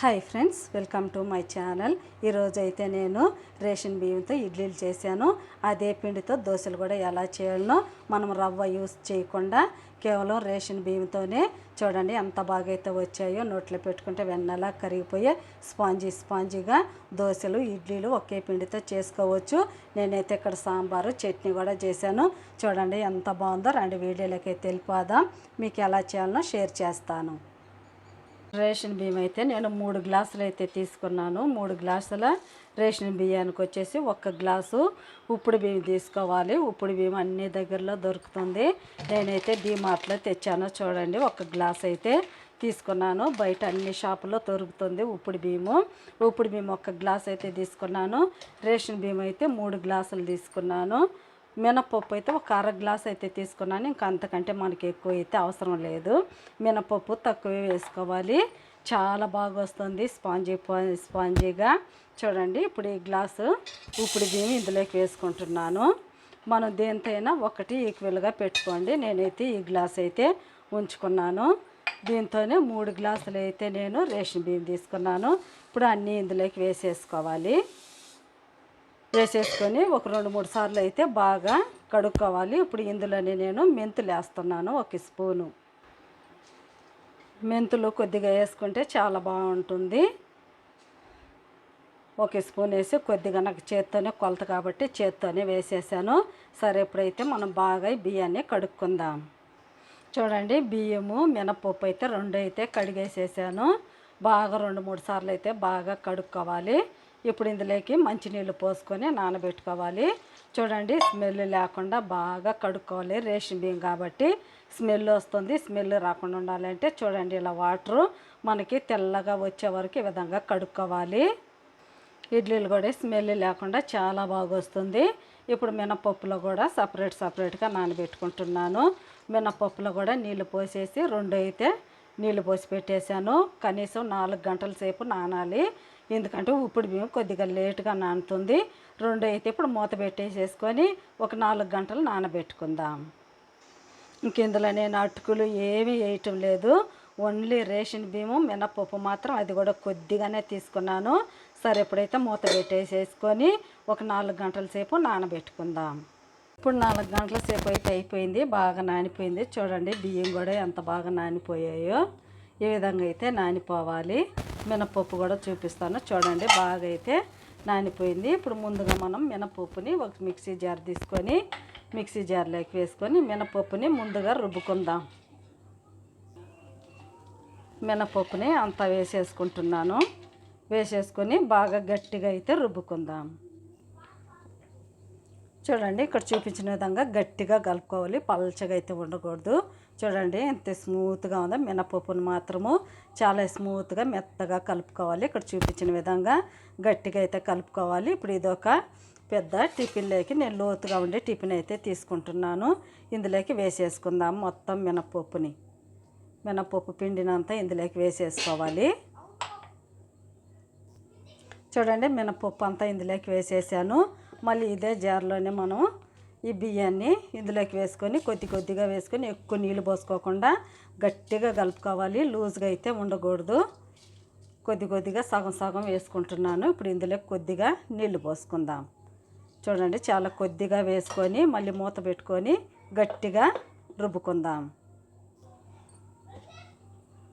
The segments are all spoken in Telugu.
Hi friends welcome to my channel. ఈరోజు అయితే నేను రేషన్ బియ్యంతో ఇడ్లీలు చేశాను. అదే పిండితో దోశలు కూడా ఎలా చేయాలనో మనం రవ్వ యూస్ చేయకుండా కేవలం రేషన్ బియ్యంతోనే చూడండి ఎంత బాగా అయితే వచ్చాయో నోట్లో పెట్టుకుంటే వెన్నలా కరిగిపోయే స్పాంజీ స్పాంజీగా దోశలు ఇడ్లీలు ఒకే పిండితో చేసుకోవచ్చు. నేనైతే ఇక్కడ సాంబారు చట్నీ కూడా చేశాను. చూడండి ఎంత బాగుందో. రెండు వీడియోలకి తెలిపోదాం మీకు ఎలా చేయాలనో షేర్ చేస్తాను. రేషన్ బియ్యం అయితే నేను మూడు గ్లాసులు అయితే తీసుకున్నాను. మూడు గ్లాసుల రేషన్ బియ్యానికి వచ్చేసి ఒక్క గ్లాసు ఉప్పుడు బియ్యం తీసుకోవాలి. ఉప్పుడు బియ్యం అన్ని దగ్గరలో దొరుకుతుంది. నేనైతే డీమార్ట్లో తెచ్చాను. చూడండి ఒక గ్లాస్ అయితే తీసుకున్నాను. బయట అన్ని షాపుల్లో దొరుకుతుంది ఉప్పుడు బియ్యము. ఉప్పుడు బియ్యం ఒక గ్లాస్ అయితే తీసుకున్నాను. రేషన్ బియ్యం అయితే మూడు గ్లాసులు తీసుకున్నాను. మినపప్పు అయితే ఒక అర గ్లాస్ అయితే తీసుకున్నాను. ఇంకా అంతకంటే మనకి ఎక్కువ అయితే అవసరం లేదు. మినపప్పు తక్కువే వేసుకోవాలి. చాలా బాగా వస్తుంది స్పాంజీ స్పాంజీగా. చూడండి ఇప్పుడు ఈ గ్లాసు ఇప్పుడు దీన్ని ఇందులోకి వేసుకుంటున్నాను. మనం దేంతైనా ఒకటి ఈక్వల్గా పెట్టుకోండి. నేనైతే ఈ గ్లాస్ అయితే ఉంచుకున్నాను. దీంతోనే మూడు గ్లాసులు అయితే నేను రేషన్ బియ్యం తీసుకున్నాను. ఇప్పుడు అన్నీ ఇందులోకి వేసేసుకోవాలి. వేసేసుకొని ఒక రెండు మూడు సార్లు అయితే బాగా కడుక్కోవాలి. ఇప్పుడు ఇందులోనే నేను మెంతులు వేస్తున్నాను ఒక స్పూను. మెంతులు కొద్దిగా వేసుకుంటే చాలా బాగుంటుంది. ఒక స్పూన్ వేసి కొద్దిగా నాకు చేత్తోనే కొలత కాబట్టి చేత్తోనే వేసేసాను. సరే ఇప్పుడైతే మనం బాగా బియ్యాన్ని కడుక్కుందాం. చూడండి బియ్యము మినపప్పు అయితే రెండు అయితే కడిగేసేసాను. బాగా రెండు మూడు సార్లు అయితే బాగా కడుక్కోవాలి. ఇప్పుడు ఇందులోకి మంచినీళ్ళు పోసుకొని నానబెట్టుకోవాలి. చూడండి స్మెల్ లేకుండా బాగా కడుక్కోవాలి. రేషన్ బియ్యం కాబట్టి స్మెల్ వస్తుంది స్మెల్ రాకుండా ఉండాలంటే చూడండి ఇలా వాటరు మనకి తెల్లగా వచ్చే వరకు ఈ విధంగా కడుక్కోవాలి. ఇడ్లీలు కూడా స్మెల్ లేకుండా చాలా బాగా వస్తుంది. ఇప్పుడు మినపప్పులో కూడా సపరేట్ సపరేట్గా నానబెట్టుకుంటున్నాను. మినపప్పులో కూడా నీళ్ళు పోసేసి రెండు అయితే నీళ్ళు పోసి పెట్టేశాను. కనీసం నాలుగు గంటల సేపు నానాలి. ఎందుకంటే ఇప్పుడు బియ్యం కొద్దిగా లేటుగా నానుతుంది. రెండు అయితే ఇప్పుడు మూత పెట్టేసేసుకొని ఒక నాలుగు గంటలు నానబెట్టుకుందాం. ఇంకెందులో నేను అటుకులు ఏమీ వేయటం లేదు. ఓన్లీ రేషన్ బియ్యము మినపప్పు మాత్రం అది కూడా కొద్దిగానే తీసుకున్నాను. సరే ఇప్పుడైతే మూత పెట్టేసేసుకొని ఒక నాలుగు గంటల సేపు నానబెట్టుకుందాం. ఇప్పుడు నాలుగు గంటల సేపు అయితే అయిపోయింది బాగా నానిపోయింది. చూడండి బియ్యం కూడా ఎంత బాగా నానిపోయాయో. ఈ విధంగా అయితే నానిపోవాలి. మినపప్పు కూడా చూపిస్తాను. చూడండి బాగా అయితే నానిపోయింది. ఇప్పుడు ముందుగా మనం మినపప్పుని ఒక మిక్సీ జార్ తీసుకొని మిక్సీ జార్లోకి వేసుకొని మినపప్పుని ముందుగా రుబ్బుకుందాం. మినపప్పుని అంతా వేసేసుకుంటున్నాను. వేసేసుకొని బాగా గట్టిగా అయితే రుబ్బుకుందాం. చూడండి ఇక్కడ చూపించిన విధంగా గట్టిగా కలుపుకోవాలి. పల్చగా అయితే ఉండకూడదు. చూడండి ఎంత స్మూత్గా ఉందో. మినపప్పును మాత్రము చాలా స్మూత్గా మెత్తగా కలుపుకోవాలి. ఇక్కడ చూపించిన విధంగా గట్టిగా అయితే కలుపుకోవాలి. ఇప్పుడు ఇది ఒక పెద్ద టిఫిన్లోకి నేను లోతుగా ఉండే టిఫిన్ అయితే తీసుకుంటున్నాను. ఇందులోకి వేసేసుకుందాం మొత్తం మినపప్పుని. మినపప్పు పిండినంతా ఇందులోకి వేసేసుకోవాలి. చూడండి మినపప్పు అంతా ఇందులోకి వేసేసాను. మళ్ళీ ఇదే జార్లోనే మనం ఈ బియ్యాన్ని ఇందులోకి వేసుకొని కొద్ది కొద్దిగా వేసుకొని ఎక్కువ నీళ్ళు పోసుకోకుండా గట్టిగా కలుపుకోవాలి. లూజ్గా అయితే ఉండకూడదు. కొద్ది కొద్దిగా సగం సగం వేసుకుంటున్నాను. ఇప్పుడు ఇందులో కొద్దిగా నీళ్ళు పోసుకుందాం. చూడండి చాలా కొద్దిగా వేసుకొని మళ్ళీ మూత పెట్టుకొని గట్టిగా రుబ్బుకుందాం.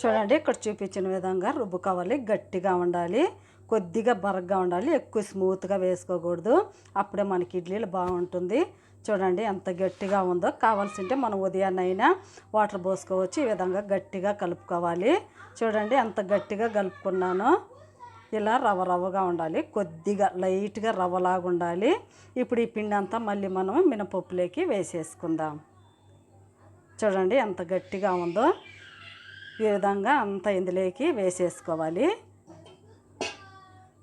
చూడండి ఇక్కడ చూపించిన విధంగా రుబ్బుకోవాలి. గట్టిగా ఉండాలి. కొద్దిగా బరగ్గా ఉండాలి ఎక్కువ స్మూత్గా వేసుకోకూడదు. అప్పుడే మనకి ఇడ్లీలు బాగుంటుంది. చూడండి ఎంత గట్టిగా ఉందో. కావాల్సింటే మనం ఉదయాన్నైనా వాటర్ పోసుకోవచ్చు. ఈ విధంగా గట్టిగా కలుపుకోవాలి. చూడండి ఎంత గట్టిగా కలుపుకున్నానో. ఇలా రవ్వ రవ్వగా ఉండాలి. కొద్దిగా లైట్గా రవ్వలాగా ఉండాలి. ఇప్పుడు ఈ పిండి అంతా మళ్ళీ మనం మినపప్పులోకి వేసేసుకుందాం. చూడండి ఎంత గట్టిగా ఉందో. ఈ విధంగా అంతా ఇందులోకి వేసేసుకోవాలి.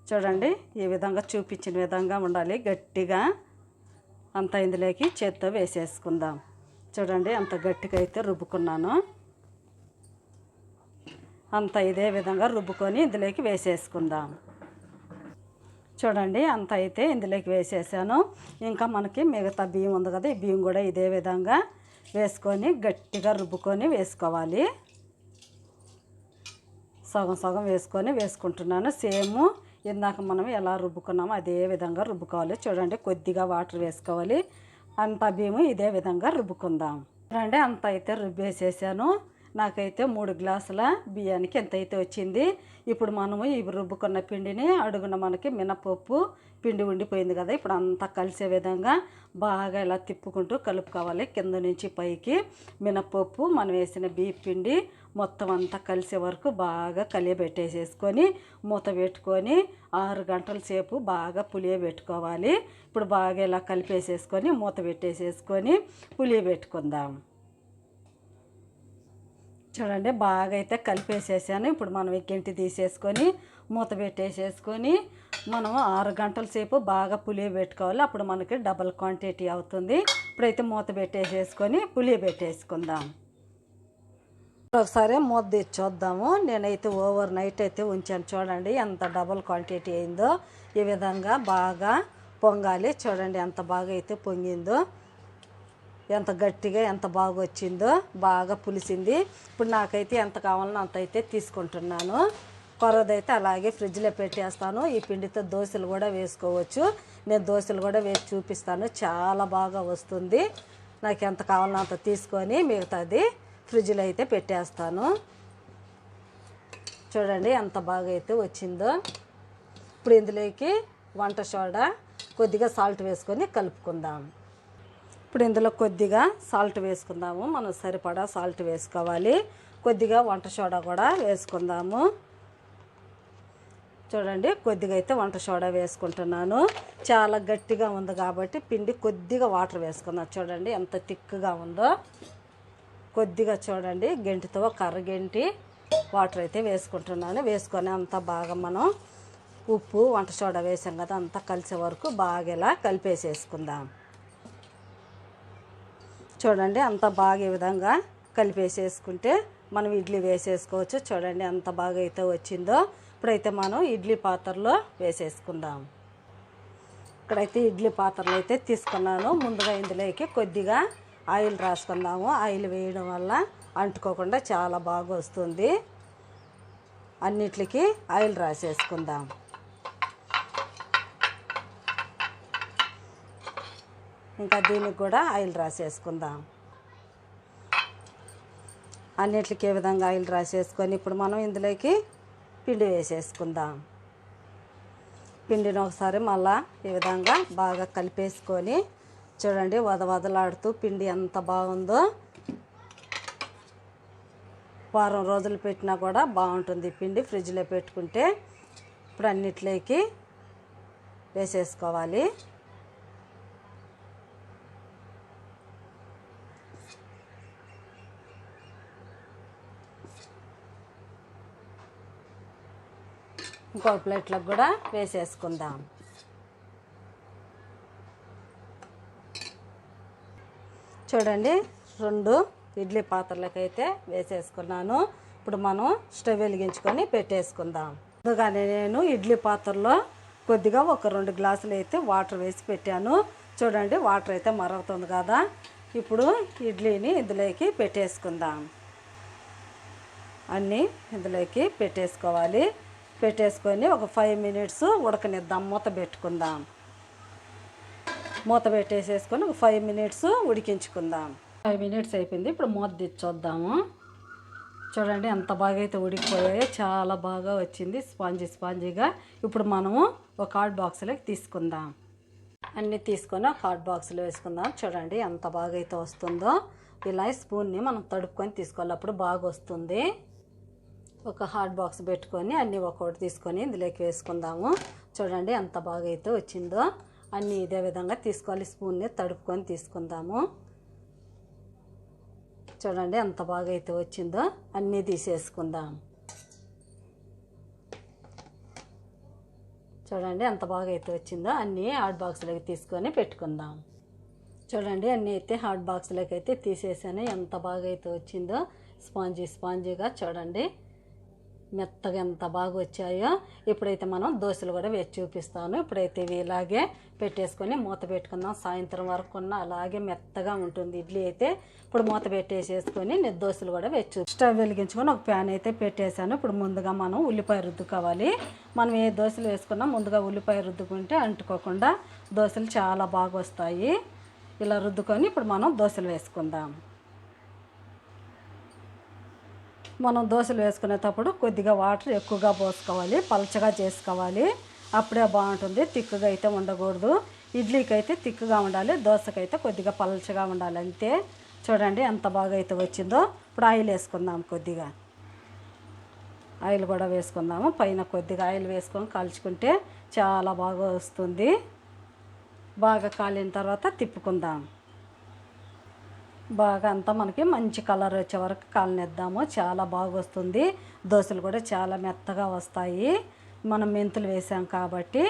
చూడండి ఈ విధంగా చూపించిన విధంగా ఉండాలి. గట్టిగా అంత ఇందులోకి చేత్తో వేసేసుకుందాం. చూడండి అంత గట్టిగా అయితే రుబ్బుకున్నాను. అంత ఇదే విధంగా రుబ్బుకొని ఇందులోకి వేసేసుకుందాం. చూడండి అంత అయితే ఇందులోకి వేసేసాను. ఇంకా మనకి మిగతా బియ్యం ఉంది కదా ఈ బియ్యం కూడా ఇదే విధంగా వేసుకొని గట్టిగా రుబ్బుకొని వేసుకోవాలి. సగం సగం వేసుకొని వేసుకుంటున్నాను. సేమ్ ఇందాక మనం ఎలా రుబ్బుకున్నామో అదే విధంగా రుబ్బుకోవాలి. చూడండి కొద్దిగా వాటర్ వేసుకోవాలి. అంత భీము ఇదే విధంగా రుబ్బుకుందాం. చూడండి అంత అయితే రుబ్బేసేసాను. నాకైతే మూడు గ్లాసుల బియ్యానికి ఎంత అయితే వచ్చింది ఇప్పుడు మనము ఈ రుబ్బుకున్న పిండిని అడుగున మనకి మినపప్పు పిండి ఉండిపోయింది కదా ఇప్పుడు అంతా కలిసే విధంగా బాగా ఇలా తిప్పుకుంటూ కలుపుకోవాలి. కింద నుంచి పైకి మినపప్పు మనం వేసిన బియ్య పిండి మొత్తం అంతా కలిసే వరకు బాగా కలియబెట్టేసేసుకొని మూత పెట్టుకొని ఆరు గంటల సేపు బాగా పులియబెట్టుకోవాలి ఇప్పుడు బాగా ఇలా కలిపేసేసుకొని మూత పెట్టేసేసుకొని పులియబెట్టుకుందాం చూడండి బాగా అయితే కలిపేసేసాను. ఇప్పుడు మనం ఈ తీసేసుకొని మూత పెట్టేసేసుకొని మనం ఆరు గంటల సేపు బాగా పులియ పెట్టుకోవాలి. అప్పుడు మనకి డబల్ క్వాంటిటీ అవుతుంది. ఇప్పుడైతే మూత పెట్టేసేసుకొని పులియ పెట్టేసుకుందాం. ఒకసారి మూత తీసి చూద్దాము నేనైతే ఓవర్ నైట్ అయితే ఉంచాను. చూడండి ఎంత డబల్ క్వాంటిటీ అయిందో ఈ విధంగా బాగా పొంగాలి. చూడండి ఎంత బాగా అయితే పొంగిందో. ఎంత గట్టిగా ఎంత బాగా వచ్చిందో బాగా పులిసింది. ఇప్పుడు నాకైతే ఎంత కావాలనో అంత అయితే తీసుకుంటున్నాను. కొరదైతే అలాగే ఫ్రిడ్జ్లో పెట్టేస్తాను. ఈ పిండితో దోశలు కూడా వేసుకోవచ్చు. నేను దోశలు కూడా వేసి చూపిస్తాను. చాలా బాగా వస్తుంది. నాకు ఎంత కావాలనో అంత తీసుకొని మిగతాది ఫ్రిడ్జ్లో అయితే పెట్టేస్తాను. చూడండి ఎంత బాగా అయితే వచ్చిందో. ఇప్పుడు ఇందులోకి వంట సోడా కొద్దిగా సాల్ట్ వేసుకొని కలుపుకుందాం. ఇప్పుడు ఇందులో కొద్దిగా సాల్ట్ వేసుకుందాము. మనం సరిపడా సాల్ట్ వేసుకోవాలి. కొద్దిగా వంట సోడా కూడా వేసుకుందాము. చూడండి కొద్దిగా అయితే వంట సోడా వేసుకుంటున్నాను. చాలా గట్టిగా ఉంది కాబట్టి పిండి కొద్దిగా వాటర్ వేసుకుందాం. చూడండి ఎంత తిక్కుగా ఉందో. కొద్దిగా చూడండి గెంటితో కర్ర గెంటి వాటర్ అయితే వేసుకుంటున్నాను. వేసుకొని అంతా బాగా మనం ఉప్పు వంట సోడా వేసాం కదా అంతా కలిసే వరకు బాగా ఇలా కలిపేసేసుకుందాం. చూడండి అంత బాగా ఈ విధంగా కలిపేసేసుకుంటే మనం ఇడ్లీ వేసేసుకోవచ్చు. చూడండి ఎంత బాగా అయితే వచ్చిందో. ఇప్పుడైతే మనం ఇడ్లీ పాత్రలో వేసేసుకుందాం. ఇక్కడైతే ఇడ్లీ పాత్రలు అయితే తీసుకున్నాను. ముందుగా ఇందులోకి కొద్దిగా ఆయిల్ రాసుకుందాము. ఆయిల్ వేయడం వల్ల అంటుకోకుండా చాలా బాగా వస్తుంది. అన్నిటికి ఆయిల్ రాసేసుకుందాం. ఇంకా దీనికి కూడా ఆయిల్ రాసేసుకుందాం. అన్నిటికీ ఏ విధంగా ఆయిల్ రాసేసుకొని ఇప్పుడు మనం ఇందులోకి పిండి వేసేసుకుందాం. పిండిని ఒకసారి మళ్ళా ఈ విధంగా బాగా కలిపేసుకొని చూడండి వద వదలాడుతూ పిండి ఎంత బాగుందో. వారం రోజులు పెట్టినా కూడా బాగుంటుంది పిండి ఫ్రిడ్జ్లో పెట్టుకుంటే. ఇప్పుడు అన్నిట్లోకి వేసేసుకోవాలి. ఇంకో ప్లేట్లకు కూడా వేసేసుకుందాం. చూడండి రెండు ఇడ్లీ పాత్రలకైతే వేసేసుకున్నాను. ఇప్పుడు మనం స్టవ్ వెలిగించుకొని పెట్టేసుకుందాం. ముందుగానే నేను ఇడ్లీ పాత్రలో కొద్దిగా ఒక రెండు గ్లాసులు అయితే వాటర్ వేసి పెట్టాను. చూడండి వాటర్ అయితే మరుగుతుంది కదా. ఇప్పుడు ఇడ్లీని ఇందులోకి పెట్టేసుకుందాం. అన్నీ ఇందులోకి పెట్టేసుకోవాలి. పెట్టేసుకొని ఒక ఫైవ్ మినిట్స్ ఉడకనిద్దాం. మూత పెట్టుకుందాం. మూత పెట్టేసేసుకొని ఒక ఫైవ్ మినిట్స్ ఉడికించుకుందాం. ఫైవ్ మినిట్స్ అయిపోయింది. ఇప్పుడు మూత తెచ్చొద్దాము చూడండి ఎంత బాగా అయితే ఉడికిపోయాయో చాలా బాగా వచ్చింది స్పాంజీ స్పాంజీగా. ఇప్పుడు మనము ఒక హాట్ బాక్స్లోకి తీసుకుందాం. అన్నీ తీసుకొని ఒక హాట్ బాక్స్లో వేసుకుందాం. చూడండి ఎంత బాగా అయితే వస్తుందో. ఇలా స్పూన్ని మనం తడుపుకొని తీసుకోవాలి. అప్పుడు బాగా వస్తుంది. ఒక హాట్ బాక్స్ పెట్టుకొని అన్నీ ఒక్కొక్కటి తీసుకొని ఇందులోకి వేసుకుందాము. చూడండి ఎంత బాగా అయితే వచ్చిందో. అన్నీ ఇదే విధంగా తీసుకోవాలి. స్పూన్ని తడుపుకొని తీసుకుందాము. చూడండి ఎంత బాగా అయితే వచ్చిందో. అన్నీ తీసేసుకుందాం. చూడండి ఎంత బాగా అయితే వచ్చిందో. అన్నీ హాట్ బాక్స్లోకి తీసుకొని పెట్టుకుందాం. చూడండి అన్నీ అయితే హాట్ బాక్స్లోకి అయితే తీసేసాను. ఎంత బాగా అయితే వచ్చిందో. స్పాంజీ స్పాంజీగా చూడండి. మెత్తగా ఎంత బాగా వచ్చాయో ఇప్పుడైతే మనం దోశలు కూడా వేసి చూపిస్తాను. ఇప్పుడైతే ఇవి ఇలాగే పెట్టేసుకొని మూత పెట్టుకుందాం. సాయంత్రం వరకు ఉన్న అలాగే మెత్తగా ఉంటుంది ఇడ్లీ అయితే. ఇప్పుడు మూత పెట్టేసేసుకొని నేను దోశలు కూడా వేసి చూపి స్టవ్ వెలిగించుకొని ఒక ప్యాన్ అయితే పెట్టేశాను. ఇప్పుడు ముందుగా మనం ఉల్లిపాయ రుద్దుకోవాలి. మనం ఏ దోశలు వేసుకున్నా ముందుగా ఉల్లిపాయ రుద్దుకుంటే అంటుకోకుండా దోశలు చాలా బాగా వస్తాయి. ఇలా రుద్దుకొని ఇప్పుడు మనం దోశలు వేసుకుందాం. మనం దోశలు వేసుకునేటప్పుడు కొద్దిగా వాటర్ ఎక్కువగా పోసుకోవాలి పలచగా చేసుకోవాలి. అప్పుడే బాగుంటుంది తిక్కుగా అయితే ఉండకూడదు. ఇడ్లీకి అయితే తిక్కుగా ఉండాలి దోశకైతే కొద్దిగా పలచగా ఉండాలి అంతే. చూడండి ఎంత బాగా అయితే వచ్చిందో. ఇప్పుడు ఆయిల్ వేసుకుందాం కొద్దిగా. ఆయిల్ కూడా వేసుకుందాము. పైన కొద్దిగా ఆయిల్ వేసుకొని కాల్చుకుంటే చాలా బాగా వస్తుంది. బాగా కాలిన తర్వాత తిప్పుకుందాం. బాగా అంతా మనకి మంచి కలర్ వచ్చే వరకు కాలనిద్దాము. చాలా బాగా వస్తుంది దోశలు కూడా చాలా మెత్తగా వస్తాయి. మనం మెంతులు వేసాం కాబట్టి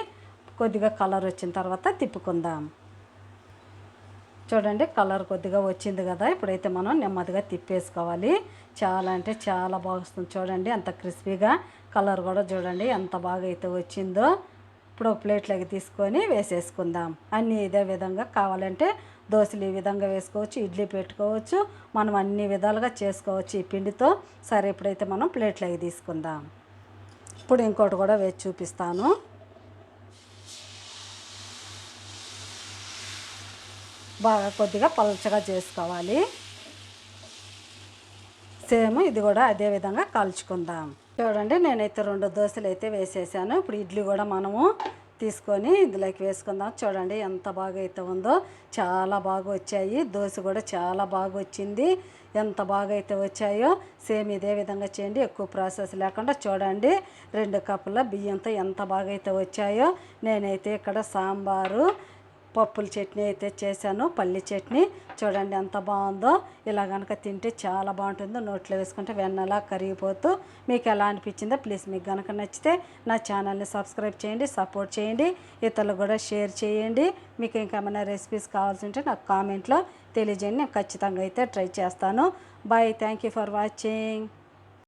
కొద్దిగా కలర్ వచ్చిన తర్వాత తిప్పుకుందాం. చూడండి కలర్ కొద్దిగా వచ్చింది కదా. ఇప్పుడైతే మనం నెమ్మదిగా తిప్పేసుకోవాలి. చాలా అంటే చాలా బాగా వస్తుంది చూడండి అంత క్రిస్పీగా కలర్ కూడా చూడండి ఎంత బాగా అయితే వచ్చిందో. ఇప్పుడు ప్లేట్లోకి తీసుకొని వేసేసుకుందాం. అన్నీ ఇదే విధంగా కావాలంటే దోశలు ఈ విధంగా వేసుకోవచ్చు ఇడ్లీ పెట్టుకోవచ్చు. మనం అన్ని విధాలుగా చేసుకోవచ్చు ఈ పిండితో. సరే ఇప్పుడైతే మనం ప్లేట్లోకి తీసుకుందాం. ఇప్పుడు ఇంకోటి కూడా వేసి చూపిస్తాను. బాగా కొద్దిగా పలచగా చేసుకోవాలి. సేమ్ ఇది కూడా అదే విధంగా కాల్చుకుందాం. చూడండి నేనైతే రెండు దోశలు అయితే వేసేసాను. ఇప్పుడు ఇడ్లీ కూడా మనము తీసుకొని ఇందులోకి వేసుకుందాం. చూడండి ఎంత బాగా అయితే ఉందో. చాలా బాగా వచ్చాయి. దోశ కూడా చాలా బాగా వచ్చింది. ఎంత బాగా అయితే వచ్చాయో సేమ్ ఇదే విధంగా చేయండి. ఎక్కువ ప్రాసెస్ లేకుండా చూడండి. రెండు కప్పుల బియ్యంతో ఎంత బాగా అయితే వచ్చాయో. నేనైతే ఇక్కడ సాంబారు పప్పుల చట్నీ అయితే చేశాను పల్లి చట్నీ. చూడండి ఎంత బాగుందో. ఇలా కనుక తింటే చాలా బాగుంటుందో. నోట్లో వేసుకుంటే వెన్నలా కరిగిపోతూ మీకు ఎలా అనిపించిందో ప్లీజ్ మీకు కనుక నచ్చితే నా ఛానల్ని సబ్స్క్రైబ్ చేయండి సపోర్ట్ చేయండి ఇతరులు కూడా షేర్ చేయండి. మీకు ఇంకేమైనా రెసిపీస్ కావాల్సి ఉంటే నాకు కామెంట్లో తెలియజేయండి. నేను ఖచ్చితంగా అయితే ట్రై చేస్తాను. Bye thank you for watching